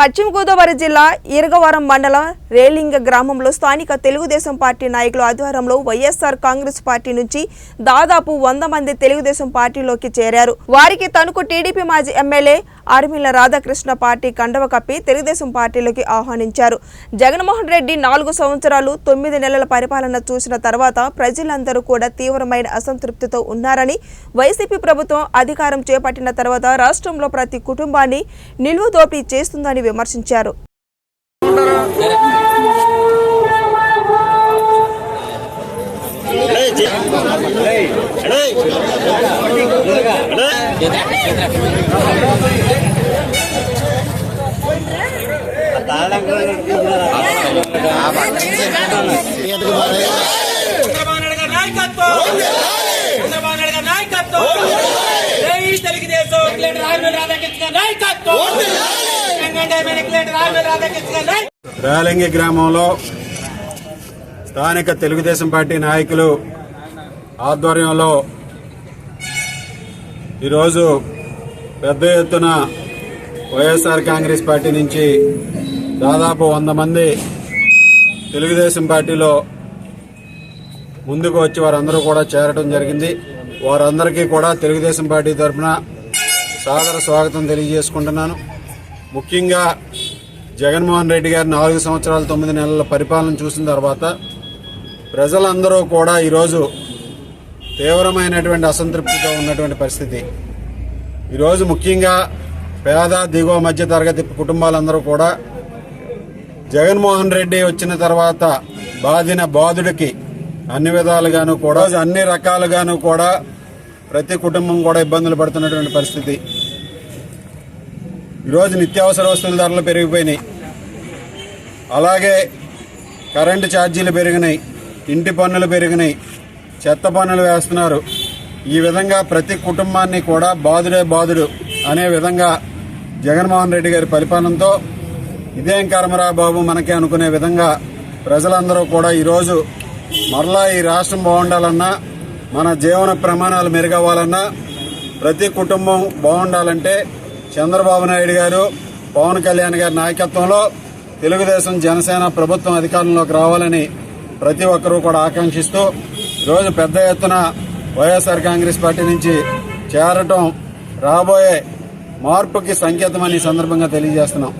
పశ్చిమ గోదావరి జిల్లా ఇరగవరం మండలం రేలింగ గ్రామంలో స్థానిక తెలుగుదేశం పార్టీ నాయకుల ఆధ్వర్యంలో వైఎస్ఆర్ కాంగ్రెస్ పార్టీ నుంచి దాదాపు వంద మంది తెలుగుదేశం పార్టీలోకి చేరారు. వారికి తణుకు టీడీపీ మాజీ ఎమ్మెల్యే ఆర్మిల రాధాకృష్ణ పార్టీ కండవ కప్పి తెలుగుదేశం పార్టీలోకి ఆహ్వానించారు. జగన్మోహన్ రెడ్డి నాలుగు సంవత్సరాలు తొమ్మిది నెలల పరిపాలన చూసిన తర్వాత ప్రజలందరూ కూడా తీవ్రమైన అసంతృప్తితో ఉన్నారని వైసీపీ ప్రభుత్వం అధికారం చేపట్టిన తర్వాత రాష్ట్రంలో ప్రతి కుటుంబాన్ని నిలువ దోపిడీ చేస్తుందని విమర్శించారు. నాయకత్వం తెలుగుదేశం. రాధాకృష్ణ నాయకత్వం. రాలింగి గ్రామంలో స్థానిక తెలుగుదేశం పార్టీ నాయకులు ఆధ్వర్యంలో ఈరోజు పెద్ద ఎత్తున వైఎస్ఆర్ కాంగ్రెస్ పార్టీ నుంచి దాదాపు వంద మంది తెలుగుదేశం పార్టీలో ముందుకు వచ్చి వారందరూ కూడా చేరడం జరిగింది. వారందరికీ కూడా తెలుగుదేశం పార్టీ తరఫున సాదర స్వాగతం తెలియజేసుకుంటున్నాను. ముఖ్యంగా జగన్మోహన్ రెడ్డి గారి నాలుగు సంవత్సరాల తొమ్మిది నెలల పరిపాలన చూసిన తర్వాత ప్రజలందరూ కూడా ఈరోజు తీవ్రమైనటువంటి అసంతృప్తితో ఉన్నటువంటి పరిస్థితి. ఈరోజు ముఖ్యంగా పేద దిగువ మధ్య తరగతి కుటుంబాలందరూ కూడా జగన్మోహన్ రెడ్డి వచ్చిన తర్వాత బాధిన బాధుడికి అన్ని విధాలుగాను కూడా అన్ని రకాలుగాను కూడా ప్రతి కుటుంబం కూడా ఇబ్బందులు పడుతున్నటువంటి పరిస్థితి. ఈరోజు నిత్యావసర వస్తువుల ధరలు పెరిగిపోయినాయి. అలాగే కరెంటు ఛార్జీలు పెరిగినాయి ఇంటి పన్నులు పెరిగినాయి చెత్త పన్నులు వేస్తున్నారు. ఈ విధంగా ప్రతి కుటుంబాన్ని కూడా బాధుడే బాధుడు అనే విధంగా జగన్మోహన్ రెడ్డి గారి పరిపాలనతో ఇదేం కర్మరా బాబు మనకే అనుకునే విధంగా ప్రజలందరూ కూడా ఈరోజు మరలా ఈ రాష్ట్రం బాగుండాలన్నా మన జీవన ప్రమాణాలు మెరుగవ్వాలన్నా ప్రతి కుటుంబం బాగుండాలంటే చంద్రబాబు నాయుడు గారు పవన్ కళ్యాణ్ గారి నాయకత్వంలో తెలుగుదేశం జనసేన ప్రభుత్వం అధికారంలోకి రావాలని ప్రతి ఒక్కరూ కూడా ఆకాంక్షిస్తూ ఈరోజు పెద్ద ఎత్తున వైఎస్ఆర్ కాంగ్రెస్ పార్టీ నుంచి చేరటం రాబోయే మార్పుకి సంకేతమని సందర్భంగా తెలియజేస్తున్నాం.